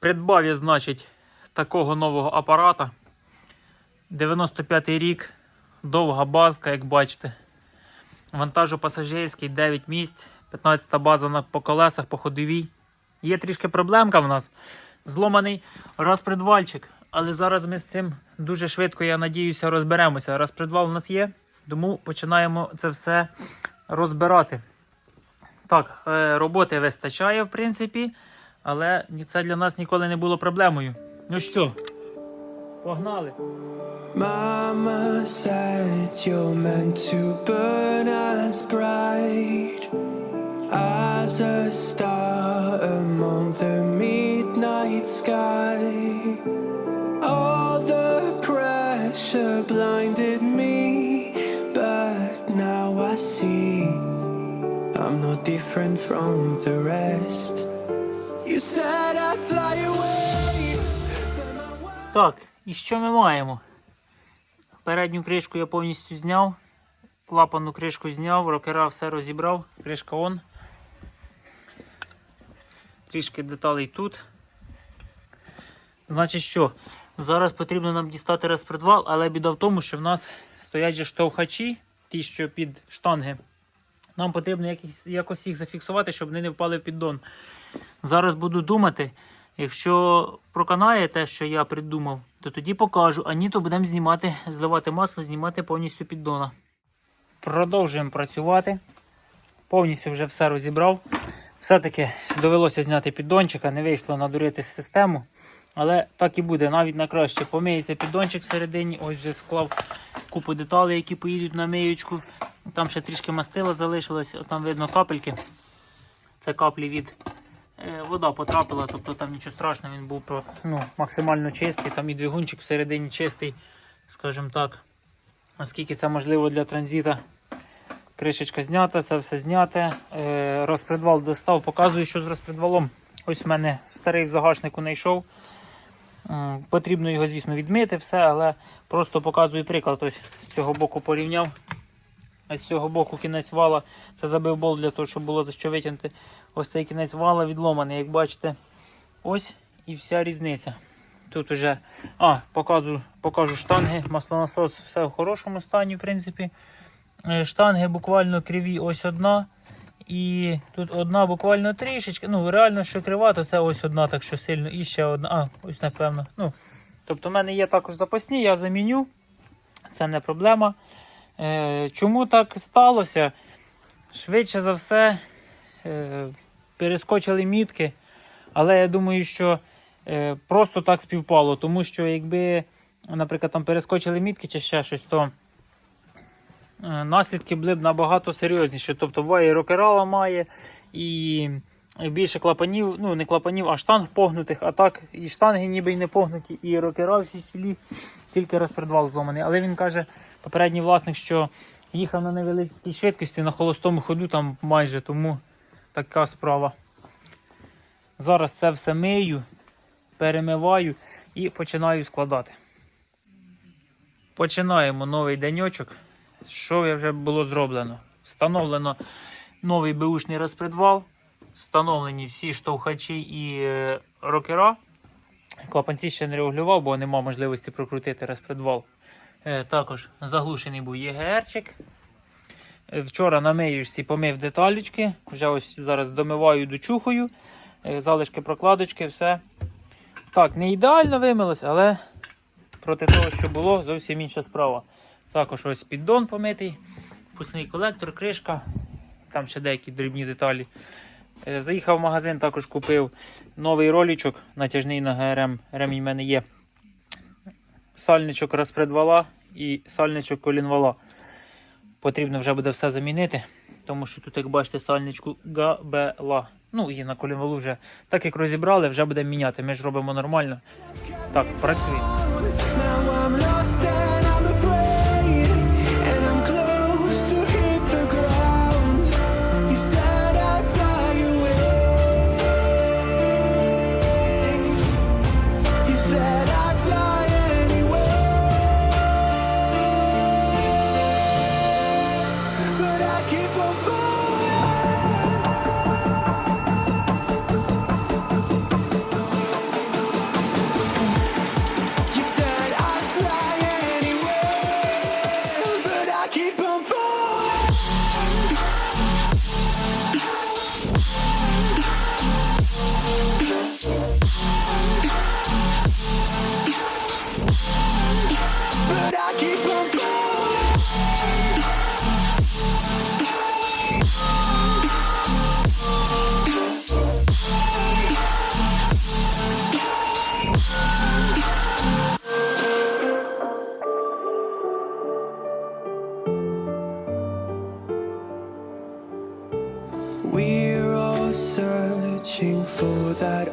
Придбав я, значить, такого нового апарата. 95-й рік, довга базка, як бачите. Вантажопасажирський 9 місць, 15 та база на, по колесах, по ходовій. Є трішки проблемка в нас. Зломаний розпредвальчик. Але зараз ми з цим дуже швидко, я надіюся, розберемося. Розпредвал у нас є, тому починаємо це все розбирати. Так, е, роботи вистачає, в принципі, але це для нас ніколи не було проблемою. Ну що, погнали! Mama said you're meant to burn as bright as a star among the midnight sky. All the pressure blinded me, but now I see I'm no different from the rest. Так, і що ми маємо? Передню кришку я повністю зняв. Клапану кришку зняв, рокера все розібрав, кришка он. Трішки деталей тут. Значить що? Зараз потрібно нам дістати розпредвал, але біда в тому, що в нас стоять же штовхачі, ті, що під штанги. Нам потрібно якось їх зафіксувати, щоб вони не впали в піддон. Зараз буду думати. Якщо проканає те, що я придумав, то тоді покажу. А ні, то будемо знімати, зливати масло, знімати повністю піддона. Продовжуємо працювати. Повністю вже все розібрав. Все-таки довелося зняти піддончика, не вийшло надурити систему. Але так і буде, навіть на краще. Помиється піддончик всередині. Ось вже склав купу деталей, які поїдуть на миючку. Там ще трішки мастила залишилось, там видно капельки. Це каплі від вода потрапила, тобто там нічого страшного, він був ну, максимально чистий, там і двигунчик всередині чистий, скажімо так. Наскільки це можливо для транзита. Кришечка знята, це все зняте. Е, розпредвал достав, показую, що з розпредвалом. Ось в мене старий в загашнику не йшов. Потрібно його, звісно, відмити, все, але просто показую приклад. Ось з цього боку порівняв. А з цього боку кінець вала. Це забив болт для того, щоб було за що витягнути. Ось цей кінець вала відломаний, як бачите. Ось і вся різниця. Тут уже а, покажу, покажу штанги, маслонасос все в хорошому стані, в принципі. Е, Штанги буквально криві, ось одна. І тут одна буквально трішечки. Ну, реально, що крива, то це ось одна, так що сильно. І ще одна. А, ось напевно. Ну, тобто, в мене є також запасні, я заміню. Це не проблема. Е, чому так сталося? Швидше за все, е, перескочили мітки, але я думаю, що е, просто так співпало, тому що якби, наприклад, там перескочили мітки чи ще щось, то наслідки були б набагато серйозніші. Тобто ваї рокера ламає і більше клапанів, ну не клапанів, а штанг погнутих, а так і штанги ніби й не погнуті, і рокера всі цілі, тільки розпредвал зломаний. Але він каже, попередній власник, що їхав на невеликій швидкості, на холостому ходу там майже, тому така справа. Зараз це все мию, перемиваю і починаю складати. Починаємо новий деньочок. Що вже було зроблено? Встановлено новий беушний розпредвал, встановлені всі штовхачі і е, рокера. Клапанці ще не регулював, бо нема можливості прокрутити розпредвал. Е, також заглушений був ЄГРчик. Е, Вчора на миюшці помив деталічки. Вже ось зараз домиваю дочухою. Е, Залишки прокладочки, все. Так, не ідеально вимилось, але проти того, що було, зовсім інша справа. Також ось піддон помитий, впускний колектор, кришка, там ще деякі дрібні деталі. Е, Заїхав в магазин, також купив новий ролічок натяжний на ГРМ. Ремінь в мене є. Сальничок розпредвала і сальничок колінвала. Потрібно вже буде все замінити, тому що тут, як бачите, сальничку габела. Ну і на колінвалу вже так як розібрали, вже будемо міняти. Ми ж робимо нормально. Так, працюємо.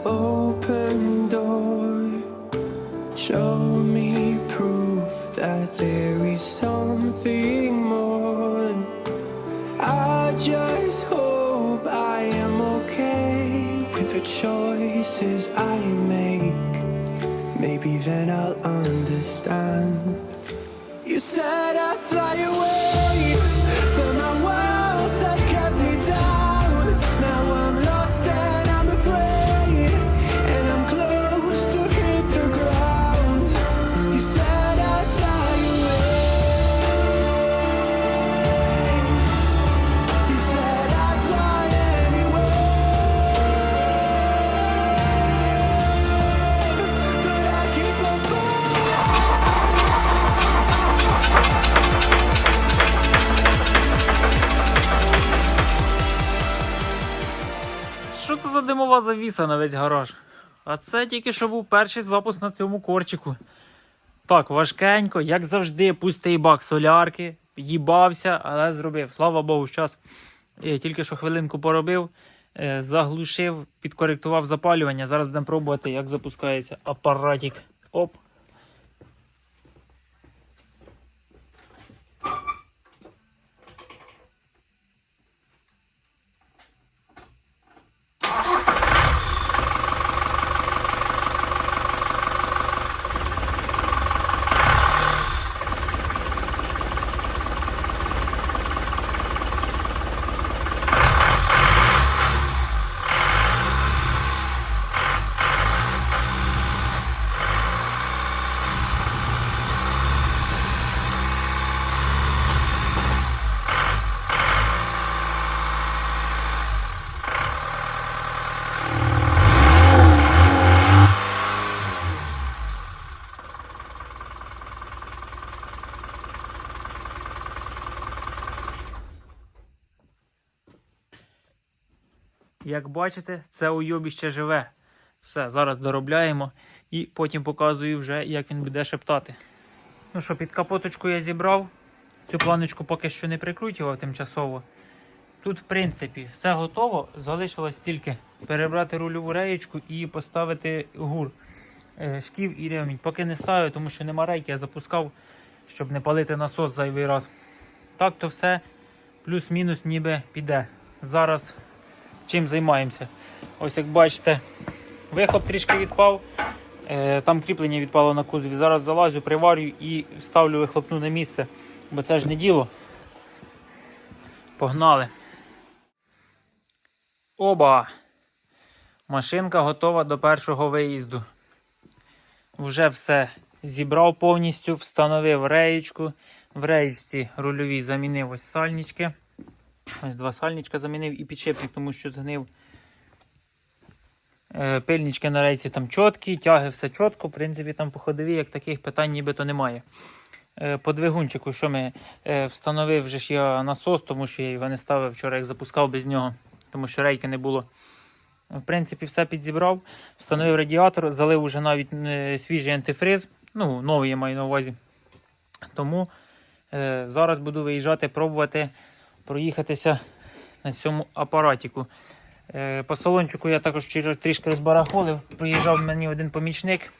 Open door. Show me proof that there is something more. I just hope I am okay with the choices I make. Maybe then I'll understand. You said I'd fly away, димова завіса на весь гараж? А це тільки що був перший запуск на цьому корчику. Так, важкенько, як завжди, пустий бак солярки, їбався, але зробив. Слава Богу, зараз тільки що хвилинку поробив, е, заглушив, підкоректував запалювання. Зараз будемо пробувати, як запускається апаратик. Оп. Як бачите, це уйобіще живе. Все, зараз доробляємо і потім показую вже, як він буде шептати. Ну що, під капоточку я зібрав. Цю планочку поки що не прикрутював тимчасово. Тут, в принципі, все готово. Залишилось тільки перебрати рульову реєчку і поставити гур, е, шків і ремінь. Поки не ставив, тому що нема рейки, я запускав, щоб не палити насос зайвий раз. Так то все плюс-мінус ніби піде. Зараз чим займаємося. Ось як бачите, вихлоп трішки відпав. Е, Там кріплення відпало на кузові. Зараз залазю, приварю і ставлю вихлопну на місце, бо це ж не діло. Погнали. Оба! Машинка готова до першого виїзду. Вже все зібрав повністю, встановив реєчку. В реєчці рульовій замінив ось сальнички. Ось два сальничка замінив і підшипник, тому що згнив. Е, Пильнички на рейці там чіткі, тяги все чітко. В принципі, там по ходові, як таких питань нібито немає. Е, По двигунчику, що ми е, встановив вже ж я насос, тому що я його не ставив вчора, як запускав без нього, тому що рейки не було. В принципі, все підзібрав. Встановив радіатор, залив уже навіть свіжий антифриз. Ну, новий я маю на увазі. Тому зараз буду виїжджати, пробувати проїхатися на цьому апаратіку. Е, По салончику я також трішки розбарахолив. Приїжджав мені один помічник.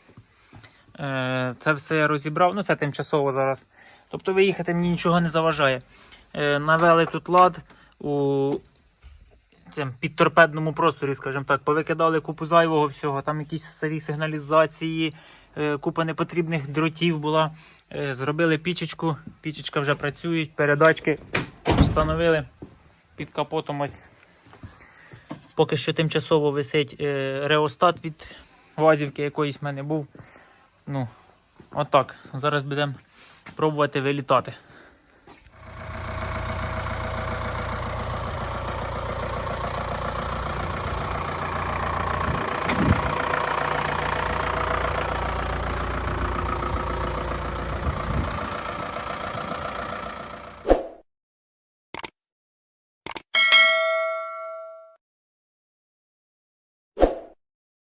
Е, Це все я розібрав. Ну, це тимчасово зараз. Тобто виїхати мені нічого не заважає. Е, Навели тут лад у підторпедному просторі, скажімо так, повикидали купу зайвого всього, там якісь старі сигналізації, купа непотрібних дротів була. Зробили пічечку, пічечка вже працює, передачки встановили під капотом. Ось. Поки що тимчасово висить е, реостат від вазівки якоїсь в мене був. Ну, отак. Зараз будемо пробувати вилітати.